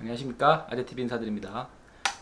안녕하십니까? 아재TV 인사드립니다.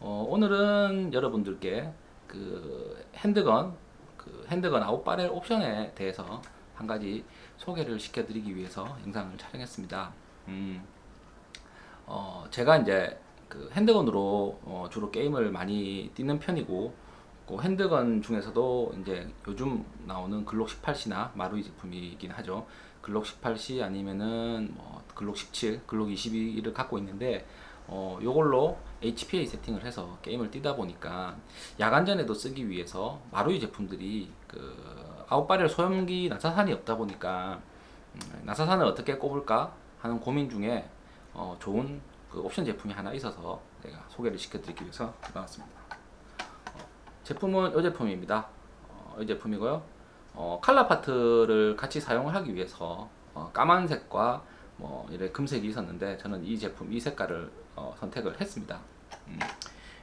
어, 오늘은 여러분들께 그 핸드건 그 핸드건 아웃바렐 옵션에 대해서 한 가지 소개를 시켜드리기 위해서 영상을 촬영했습니다. 음, 어, 제가 이제 그 핸드건으로 어, 주로 게임을 많이 뛰는 편이고 그 핸드건 중에서도 이제 요즘 나오는 글록 18C나 마루이 제품이긴 하죠. 글록 18C 아니면은 뭐 글록 17, 글록 22를 갖고 있는데 어 요걸로 HPA 세팅을 해서 게임을 뛰다 보니까 야간전에도 쓰기 위해서 마루이 제품들이 그 아웃바렐 소형기 나사산이 없다 보니까 음, 나사산을 어떻게 꼽을까 하는 고민 중에 어 좋은 그 옵션 제품이 하나 있어서 내가 소개를 시켜드리기 위해서 나왔습니다. 제품은 이 제품입니다. 어, 이 제품이고요. 어, 칼라 파트를 같이 사용을 하기 위해서 어, 까만색과 뭐 이래 금색이 있었는데 저는 이 제품 이 색깔을 어, 선택을 했습니다. 음.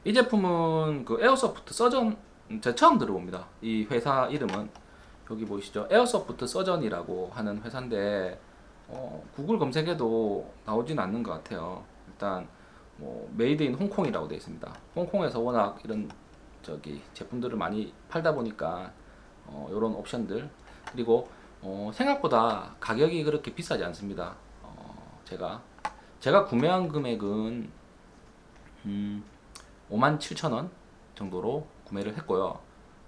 이 제품은 그 에어소프트 서전 음, 제가 처음 들어봅니다. 이 회사 이름은 여기 보이시죠? 에어소프트 서전이라고 하는 회사인데 어, 구글 검색해도 나오진 않는 것 같아요. 일단 뭐 메이드 인 홍콩이라고 되어 있습니다. 홍콩에서 워낙 이런 저기 제품들을 많이 팔다 보니까 어, 이런 옵션들 그리고 어, 생각보다 가격이 그렇게 비싸지 않습니다. 어, 제가 제가 구매한 금액은 음, 57,000원 정도로 구매를 했고요.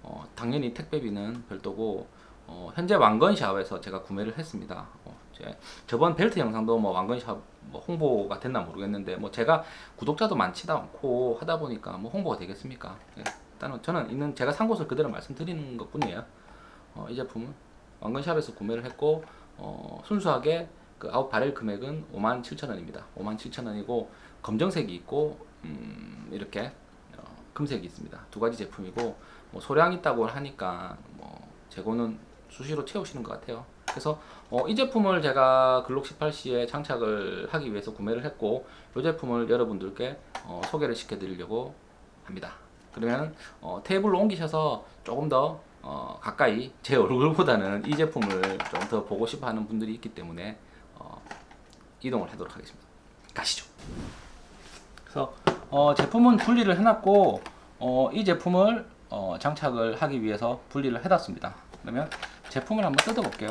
어, 당연히 택배비는 별도고 어, 현재 왕건샵에서 제가 구매를 했습니다. 어, 제, 저번 벨트 영상도 뭐 왕건샵 뭐 홍보가 됐나 모르겠는데 뭐 제가 구독자도 많지도 않고 하다 보니까 뭐 홍보가 되겠습니까? 예, 일단은 저는 있는 제가 산 곳을 그대로 말씀드리는 것뿐이에요. 어, 이 제품은 왕건샵에서 구매를 했고 어, 순수하게 그 아웃 바렐 금액은 57,000원입니다. 57,000원이고 검정색이 있고 음, 이렇게 어, 금색이 있습니다. 두 가지 제품이고 뭐 소량 있다고 하니까 뭐 재고는 수시로 채우시는 것 같아요. 그래서 어, 이 제품을 제가 글록 18C에 장착을 하기 위해서 구매를 했고 이 제품을 여러분들께 어, 소개를 시켜드리려고 합니다. 그러면 어, 테이블로 옮기셔서 조금 더 어, 가까이 제 얼굴보다는 이 제품을 좀 더 보고 싶어 하는 분들이 있기 때문에 어, 이동을 하도록 하겠습니다. 가시죠. 그래서 어, 제품은 분리를 해놨고 어, 이 제품을 어, 장착을 하기 위해서 분리를 해놨습니다. 그러면 제품을 한번 뜯어볼게요.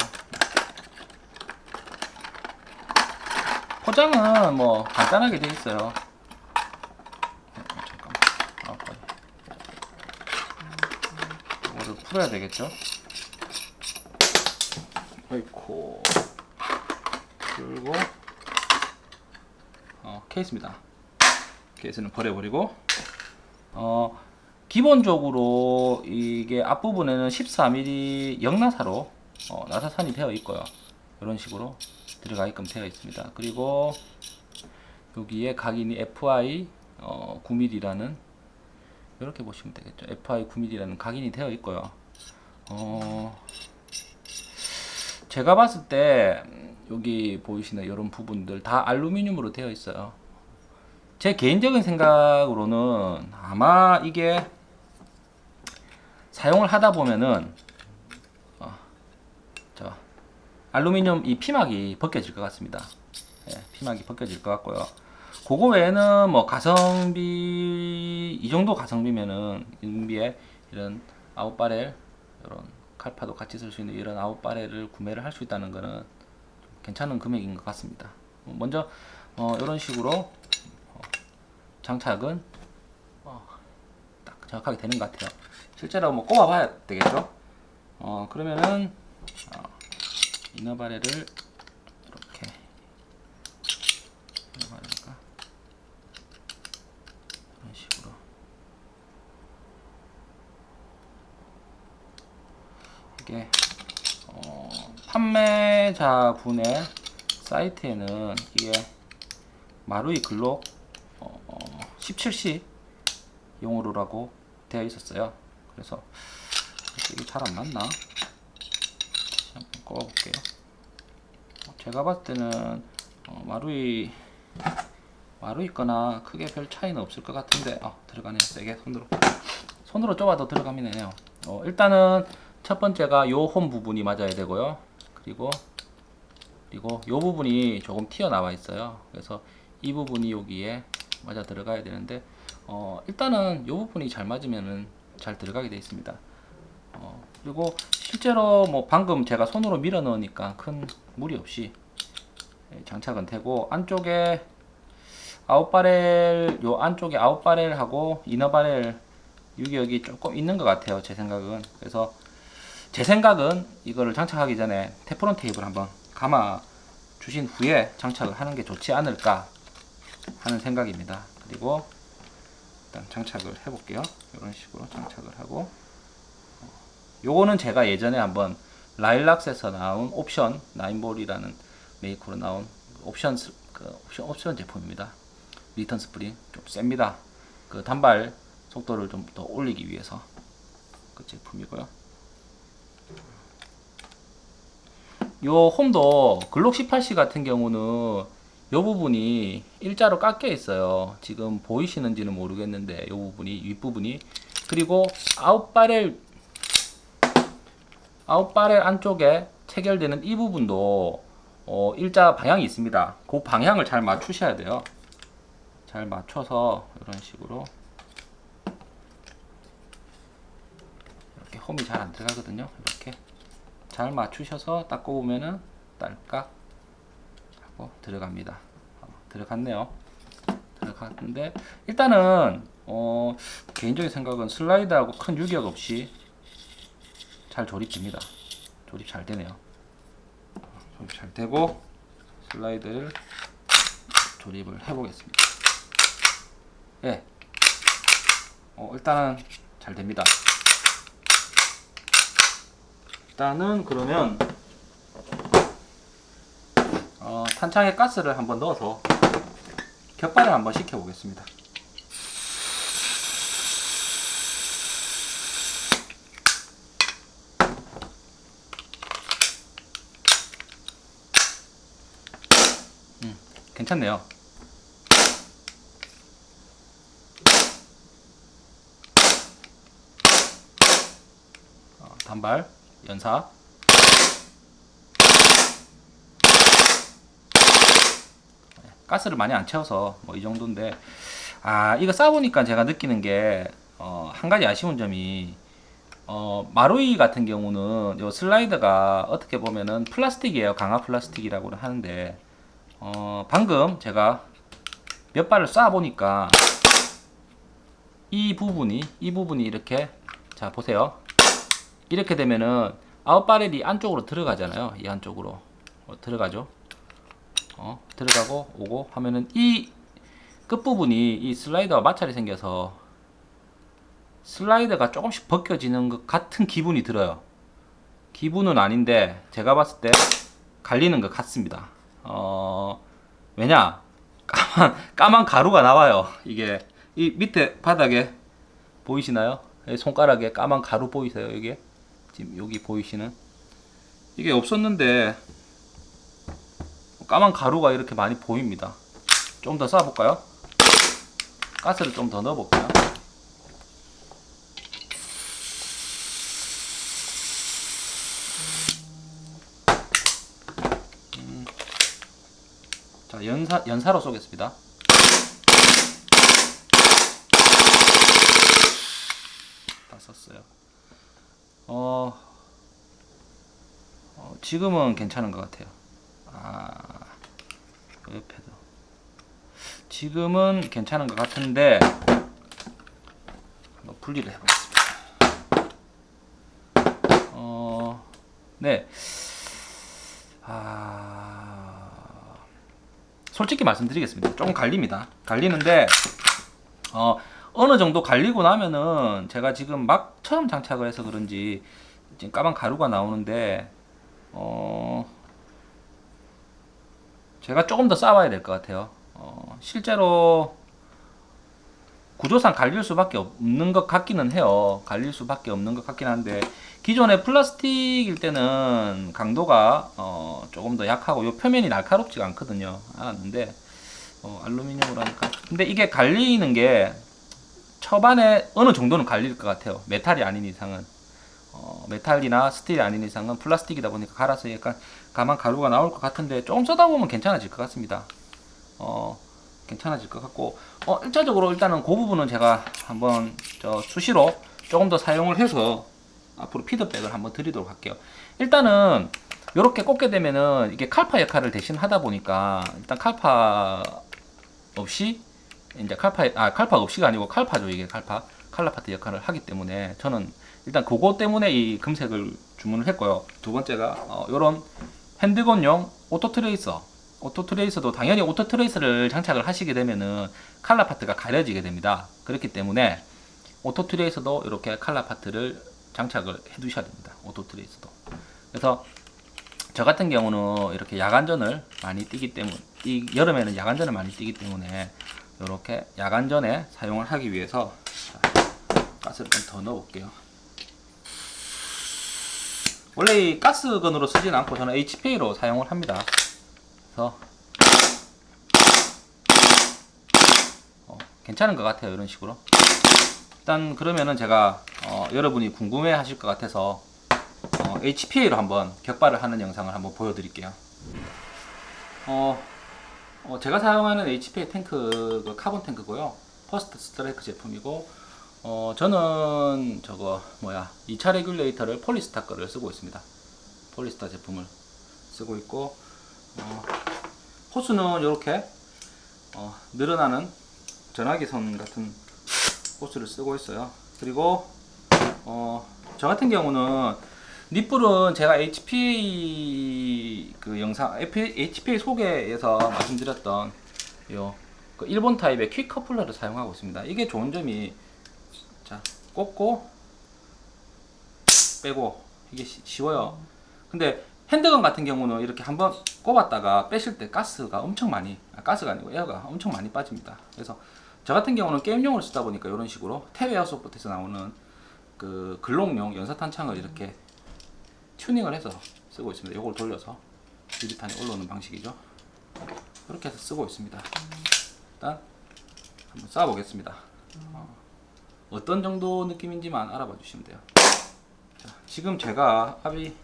포장은 뭐 간단하게 되어 있어요. 어, 잠깐만. 아, 거의. 풀어야 되겠죠? 어이코. 풀고 어, 케이스입니다. 케이스는 버려버리고 어, 기본적으로 이게 앞부분에는 14mm 영나사로 어, 나사산이 되어 있고요. 이런 식으로 들어가게끔 되어 있습니다. 그리고 여기에 각인이 FI 어, 9mm라는 이렇게 보시면 되겠죠. FI 9mm라는 각인이 되어 있고요. 어, 제가 봤을 때 음, 여기 보이시는 이런 부분들 다 알루미늄으로 되어 있어요. 제 개인적인 생각으로는 아마 이게 사용을 하다 보면은 어, 저 알루미늄 이 피막이 벗겨질 것 같습니다. 예, 피막이 벗겨질 것 같고요. 그거 외에는 뭐 가성비 이 정도 가성비면은 인비에 이런 아웃바렐 이런 칼파도 같이 쓸 수 있는 이런 아웃바렐을 구매를 할 수 있다는 거는 괜찮은 금액인 것 같습니다. 먼저 어, 이런 식으로 어, 장착은 어, 딱 정확하게 되는 것 같아요. 실제로 뭐 꼽아봐야 되겠죠. 어, 그러면은 어, 이너바렐을 이렇게 이너바렐까 이런 식으로 이게 어, 판매자분의 사이트에는 이게 마루이 글록 어, 어, 17C 용어로라고 되어 있었어요. 그래서 이게 잘 안 맞나? 한번 꺼볼게요. 제가 봤을 때는 어, 마루이 마루이 거나 크게 별 차이는 없을 것 같은데 어, 들어가네요. 세게 손으로 손으로 좁아도 들어가면 되네요. 어, 일단은 첫 번째가 요 홈 부분이 맞아야 되고요. 그리고 그리고 요 부분이 조금 튀어나와 있어요. 그래서 이 부분이 여기에 맞아 들어가야 되는데 어, 일단은 이 부분이 잘 맞으면은 잘 들어가게 돼 있습니다. 어, 그리고 실제로 뭐 방금 제가 손으로 밀어 넣으니까 큰 무리 없이 예, 장착은 되고 안쪽에 아웃바렐 요 안쪽에 아웃바렐하고 이너바렐 유격이 조금 있는 것 같아요 제 생각은 그래서 제 생각은 이거를 장착하기 전에 테프론 테이프를 한번 감아 주신 후에 장착을 하는 게 좋지 않을까 하는 생각입니다 그리고 일단 장착을 해 볼게요 이런 식으로 장착을 하고 어, 요거는 제가 예전에 한번 라일락스에서 나온 옵션 나인볼이라는 메이커로 나온 옵션 스- 그 옵션 옵션 제품입니다. 리턴 스프링 좀 셉니다. 그 단발 속도를 좀 더 올리기 위해서 그 제품이고요. 요 홈도 글록 18C 같은 경우는 요 부분이 일자로 깎여 있어요. 지금 보이시는지는 모르겠는데 요 부분이 윗부분이 그리고 아웃바렐 아웃바렐 안쪽에 체결되는 이 부분도 어, 일자 방향이 있습니다. 그 방향을 잘 맞추셔야 돼요. 잘 맞춰서 이런 식으로 이렇게 홈이 잘 안 들어가거든요. 이렇게 잘 맞추셔서 딱 꼽으면은 딸깍 하고 들어갑니다. 어, 들어갔네요. 들어갔는데 일단은 어, 개인적인 생각은 슬라이드하고 큰 유격 없이 잘 조립됩니다. 조립 잘 되네요. 조립 잘 되고 슬라이드를 조립을 해보겠습니다. 예. 어, 일단은 잘 됩니다. 일단은 그러면 어, 탄창에 가스를 한번 넣어서 격발을 한번 시켜 보겠습니다. 괜찮네요. 어, 단발 연사. 네, 가스를 많이 안 채워서 뭐 이 정도인데 아 이거 싸보니까 제가 느끼는 게 어, 한 가지 아쉬운 점이 어, 마루이 같은 경우는 요 슬라이드가 어떻게 보면은 플라스틱이에요. 강화 플라스틱이라고 하는데 어, 방금 제가 몇 발을 쏴 보니까 이 부분이 이 부분이 이렇게 자 보세요 이렇게 되면은 아웃바렐이 안쪽으로 들어가잖아요 이 안쪽으로 어, 들어가죠 어, 들어가고 오고 하면은 이 끝부분이 이 슬라이더와 마찰이 생겨서 슬라이더가 조금씩 벗겨지는 것 같은 기분이 들어요 기분은 아닌데 제가 봤을 때 갈리는 것 같습니다 어, 왜냐? 까만, 까만 가루가 나와요. 이게, 이 밑에 바닥에 보이시나요? 이 손가락에 까만 가루 보이세요? 이게? 지금 여기 보이시는? 이게 없었는데, 까만 가루가 이렇게 많이 보입니다. 좀 더 쏴볼까요? 가스를 좀 더 넣어볼게요. 자, 연사, 연사로 쏘겠습니다. 다 썼어요. 어, 어, 지금은 괜찮은 것 같아요. 아, 그 옆에도. 지금은 괜찮은 것 같은데, 한번 분리를 해보겠습니다. 어, 네. 아, 솔직히 말씀드리겠습니다. 조금 갈립니다. 갈리는데 어, 어느 정도 갈리고 나면은 제가 지금 막 처음 장착을 해서 그런지 지금 까만 가루가 나오는데 어, 제가 조금 더 싸워야 될 것 같아요. 어, 실제로 구조상 갈릴 수밖에 없는 것 같기는 해요. 갈릴 수밖에 없는 것 같긴 한데 기존의 플라스틱일 때는 강도가 어, 조금 더 약하고 요 표면이 날카롭지가 않거든요. 않았는데 어, 알루미늄으로 하니까 근데 이게 갈리는 게 초반에 어느 정도는 갈릴 것 같아요. 메탈이 아닌 이상은 어, 메탈이나 스틸이 아닌 이상은 플라스틱이다 보니까 갈아서 약간 가만 가루가 나올 것 같은데 조금 쓰다 보면 괜찮아질 것 같습니다. 어, 괜찮아질 것 같고 어 1차적으로 일단은 그 부분은 제가 한번 저 수시로 조금 더 사용을 해서 앞으로 피드백을 한번 드리도록 할게요 일단은 이렇게 꽂게 되면은 이게 칼파 역할을 대신 하다 보니까 일단 칼파 없이 이제 칼파 아 칼파 없이가 아니고 칼파죠 이게 칼파 칼라파트 역할을 하기 때문에 저는 일단 그거 때문에 이 금색을 주문을 했고요 두 번째가 어, 이런 핸드건용 오토 트레이서 오토 트레이서도 당연히 오토 트레이서를 장착을 하시게 되면은 칼라 파트가 가려지게 됩니다. 그렇기 때문에 오토 트레이서도 이렇게 칼라 파트를 장착을 해 두셔야 됩니다. 오토 트레이서도. 그래서 저 같은 경우는 이렇게 야간전을 많이 뛰기 때문에 이 여름에는 야간전을 많이 뛰기 때문에 이렇게 야간 전에 사용을 하기 위해서 자, 가스를 좀 더 넣어 볼게요. 원래 이 가스건으로 쓰진 않고 저는 HP로 사용을 합니다. 그래서 어, 괜찮은 것 같아요 이런 식으로 일단 그러면은 제가 어, 여러분이 궁금해 하실 것 같아서 어, HPA로 한번 격발을 하는 영상을 한번 보여드릴게요 어, 어, 제가 사용하는 HPA 탱크 그 카본 탱크고요 퍼스트 스트라이크 제품이고 어, 저는 저거 뭐야 2차 레귤레이터를 폴리스타 거를 쓰고 있습니다 폴리스타 제품을 쓰고 있고 어, 호스는 이렇게 어, 늘어나는 전화기선 같은 호스를 쓰고 있어요. 그리고 어, 저 같은 경우는 닛불은 제가 HP 그 영상 HP 소개에서 말씀드렸던 요 그 일본 타입의 퀵 커플러를 사용하고 있습니다. 이게 좋은 점이 자 꽂고 빼고 이게 쉬- 쉬워요. 근데 핸드건 같은 경우는 이렇게 한번 꼽았다가 빼실 때 가스가 엄청 많이 아, 가스가 아니고 에어가 엄청 많이 빠집니다. 그래서 저 같은 경우는 게임용으로 쓰다 보니까 이런 식으로 탭 에어 소프트에서 나오는 그 글록용 연사탄창을 이렇게 튜닝을 해서 쓰고 있습니다. 이걸 돌려서 유리탄이 올라오는 방식이죠. 이렇게 해서 쓰고 있습니다. 일단 한번 쏴보겠습니다. 어, 어떤 정도 느낌인지만 알아봐 주시면 돼요. 자, 지금 제가 합이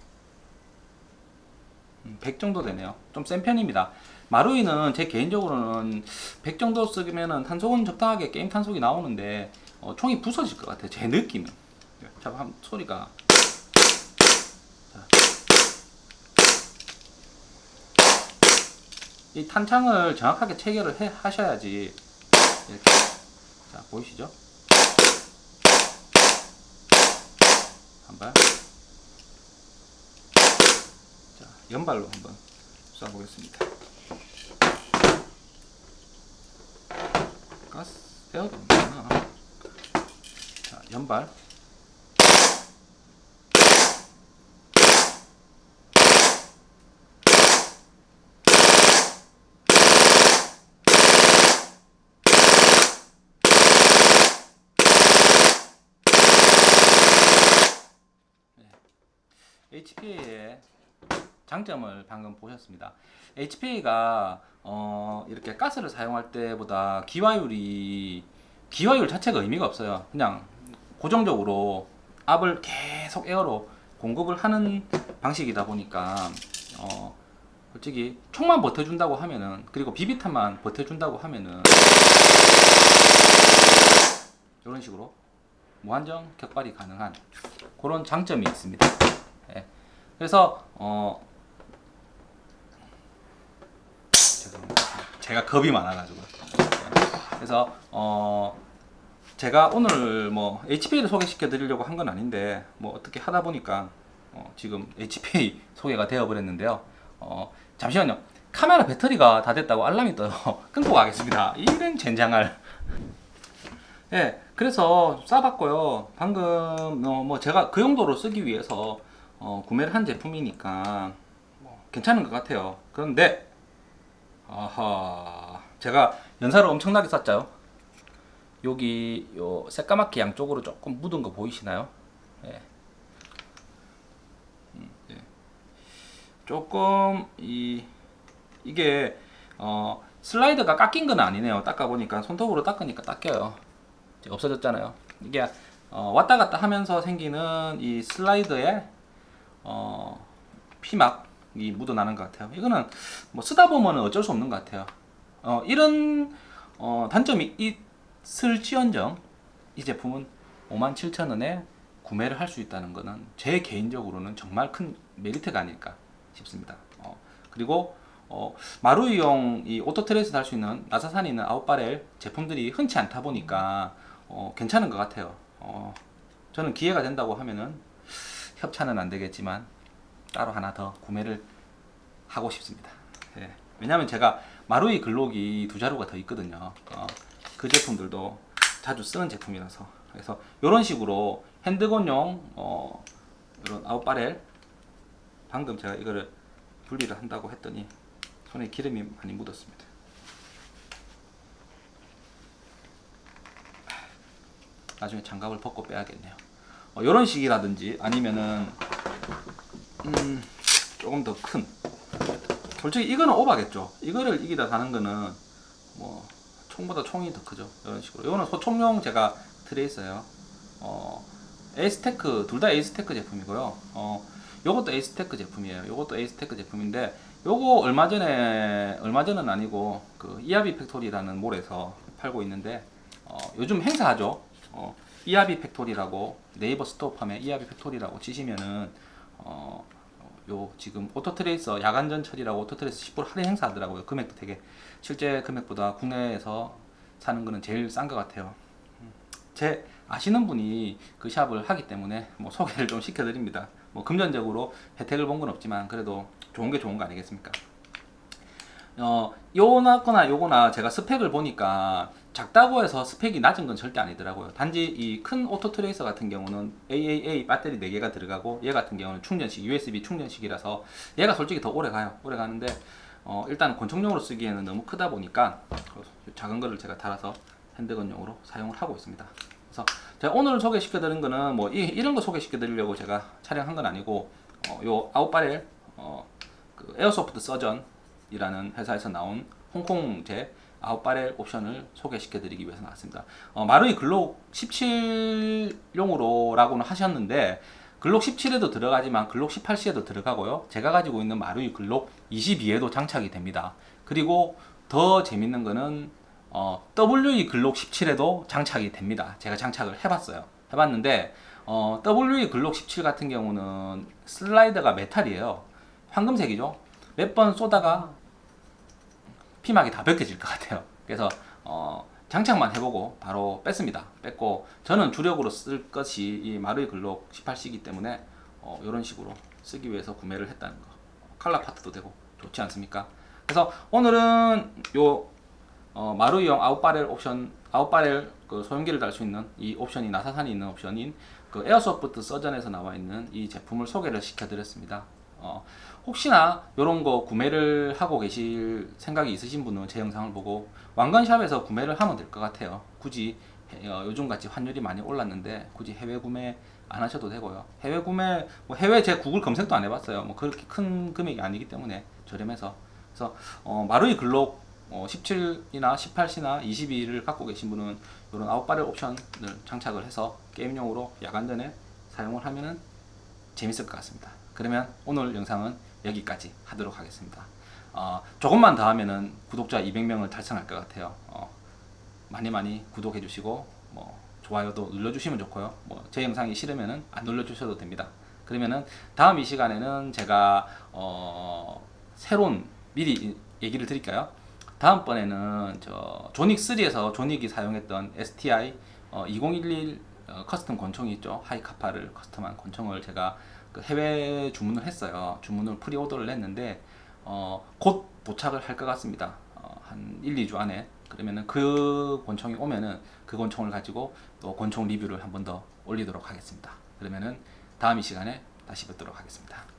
100 정도 되네요. 좀 센 편입니다. 마루이는 제 개인적으로는 100 정도 쓰면은 탄속은 적당하게 게임 탄속이 나오는데 어, 총이 부서질 것 같아요. 제 느낌은. 자, 한 소리가. 이 탄창을 정확하게 체결을 해, 하셔야지 이렇게 자 보이시죠? 한 발. 자, 연발로 한번 쏴보겠습니다. 가스 에어가 없나? 자, 연발. HPA의 장점을 방금 보셨습니다. HPA가 어, 이렇게 가스를 사용할 때보다 기화율이 기화율 자체가 의미가 없어요. 그냥 고정적으로 압을 계속 에어로 공급을 하는 방식이다 보니까 어, 솔직히 총만 버텨준다고 하면은 그리고 비비탄만 버텨준다고 하면은 이런 식으로 무한정 격발이 가능한 그런 장점이 있습니다. 예. 그래서 어 죄송합니다. 제가 겁이 많아가지고 예. 그래서 어 제가 오늘 뭐 HPA를 소개시켜 드리려고 한 건 아닌데 뭐 어떻게 하다 보니까 어 지금 HPA 소개가 되어 버렸는데요. 어 잠시만요. 카메라 배터리가 다 됐다고 알람이 떠요. 끊고 가겠습니다. 이런 젠장할. 예, 그래서 싸봤고요. 방금 어, 뭐 제가 그 용도로 쓰기 위해서 어, 구매를 한 제품이니까 뭐 괜찮은 것 같아요. 그런데 아하, 제가 연사를 엄청나게 쐈죠. 여기 요 새까맣게 양쪽으로 조금 묻은 거 보이시나요? 예. 음, 예. 조금 이 이게 어 슬라이드가 깎인 건 아니네요. 닦아 보니까 손톱으로 닦으니까 닦여요. 없어졌잖아요. 이게 어, 왔다 갔다 하면서 생기는 이 슬라이드에 어, 피막이 묻어나는 것 같아요. 이거는 뭐 쓰다 보면 어쩔 수 없는 것 같아요. 어, 이런 어, 단점이 있을지언정 이 제품은 57,000원에 구매를 할 수 있다는 것은 제 개인적으로는 정말 큰 메리트가 아닐까 싶습니다. 어, 그리고 어, 마루이용 이 오토트레이스 할수 있는 나사산이 있는 아웃바렐 제품들이 흔치 않다 보니까 어, 괜찮은 것 같아요. 어, 저는 기회가 된다고 하면은 협찬은 안 되겠지만 따로 하나 더 구매를 하고 싶습니다. 예. 왜냐하면 제가 마루이 글록이 두 자루가 더 있거든요. 어, 그 제품들도 자주 쓰는 제품이라서 그래서 이런 식으로 핸드건용 어, 이런 아웃바렐 방금 제가 이거를 분리를 한다고 했더니 손에 기름이 많이 묻었습니다. 나중에 장갑을 벗고 빼야겠네요. 어, 이런 식이라든지 아니면은 음, 조금 더 큰. 솔직히 이거는 오바겠죠. 이거를 이기다 가는 거는 뭐 총보다 총이 더 크죠. 이런 식으로. 이거는 소총용 제가 트레이서요. 어, 에이스테크 둘 다 에이스테크 제품이고요. 어, 요것도 에이스테크 제품이에요. 요것도 에이스테크 제품인데 요거 얼마 전에 얼마 전은 아니고 그 이하비 팩토리라는 몰에서 팔고 있는데 어, 요즘 행사하죠. 어, 이하비 팩토리라고 네이버 스토어팜에 이하비 팩토리라고 치시면은 어, 요 지금 오토트레이서 야간 전철이라고 오토트레이서 10% 할인 행사 하더라고요. 금액도 되게 실제 금액보다 국내에서 사는 거는 제일 싼 것 같아요. 음, 제 아시는 분이 그 샵을 하기 때문에 뭐 소개를 좀 시켜드립니다. 뭐 금전적으로 혜택을 본 건 없지만 그래도 좋은 게 좋은 거 아니겠습니까? 어, 요나거나 요거나 제가 스펙을 보니까 작다고 해서 스펙이 낮은 건 절대 아니더라고요. 단지 이 큰 오토 트레이서 같은 경우는 AAA 배터리 4개가 들어가고 얘 같은 경우는 충전식, USB 충전식이라서 얘가 솔직히 더 오래 가요. 오래 가는데 어, 일단 권총용으로 쓰기에는 너무 크다 보니까 작은 거를 제가 달아서 핸드건용으로 사용을 하고 있습니다. 그래서 제가 오늘 소개시켜 드린 거는 뭐 이, 런거 소개시켜 드리려고 제가 촬영한 건 아니고 어, 요 아웃바렐 어, 그 에어소프트 서전이라는 회사에서 나온 홍콩제 아웃바렐 옵션을 소개시켜 드리기 위해서 나왔습니다. 어, 마루이 글록 17용으로라고는 하셨는데 글록 17에도 들어가지만 글록 18C에도 들어가고요. 제가 가지고 있는 마루이 글록 22에도 장착이 됩니다. 그리고 더 재밌는 거는 어, WE 글록 17에도 장착이 됩니다. 제가 장착을 해봤어요. 해봤는데 어, WE 글록 17 같은 경우는 슬라이더가 메탈이에요. 황금색이죠. 몇 번 쏘다가 피막이 다 벗겨질 것 같아요. 그래서 어, 장착만 해보고 바로 뺐습니다. 뺐고 저는 주력으로 쓸 것이 이 마루이 글록 18C이기 때문에 어, 이런 식으로 쓰기 위해서 구매를 했다는 거. 칼라 파트도 되고 좋지 않습니까? 그래서 오늘은 요 어, 마루이용 아웃바렐 옵션 아웃바렐 그 소형기를 달 수 있는 이 옵션이 나사산이 있는 옵션인 그 에어소프트 서전에서 나와 있는 이 제품을 소개를 시켜드렸습니다. 어, 혹시나 이런 거 구매를 하고 계실 생각이 있으신 분은 제 영상을 보고 왕건샵에서 구매를 하면 될 것 같아요. 굳이 어, 요즘 같이 환율이 많이 올랐는데 굳이 해외 구매 안 하셔도 되고요. 해외 구매 뭐 해외 제 구글 검색도 안 해봤어요. 뭐 그렇게 큰 금액이 아니기 때문에 저렴해서 그래서 어, 마루이 글록 어, 17이나 18C나 22를 갖고 계신 분은 이런 아웃바렐 옵션을 장착을 해서 게임용으로 야간 전에 사용을 하면은 재밌을 것 같습니다. 그러면 오늘 영상은 여기까지 하도록 하겠습니다. 어, 조금만 더 하면은 구독자 200명을 달성할 것 같아요. 어, 많이 많이 구독해 주시고 뭐 좋아요도 눌러 주시면 좋고요. 뭐 제 영상이 싫으면은 안 눌러 주셔도 됩니다. 그러면은 다음 이 시간에는 제가 어, 새로운 미리 얘기를 드릴까요? 다음번에는 저 조닉 3에서 조닉이 사용했던 STI 어, 2011 어, 커스텀 권총이 있죠. 하이카파를 커스텀한 권총을 제가 그 해외 주문을 했어요. 주문을 프리오더를 했는데 어, 곧 도착을 할 것 같습니다. 어, 한 1, 2주 안에 그러면은 그 권총이 오면은 그 권총을 가지고 또 권총 리뷰를 한 번 더 올리도록 하겠습니다. 그러면은 다음 이 시간에 다시 뵙도록 하겠습니다.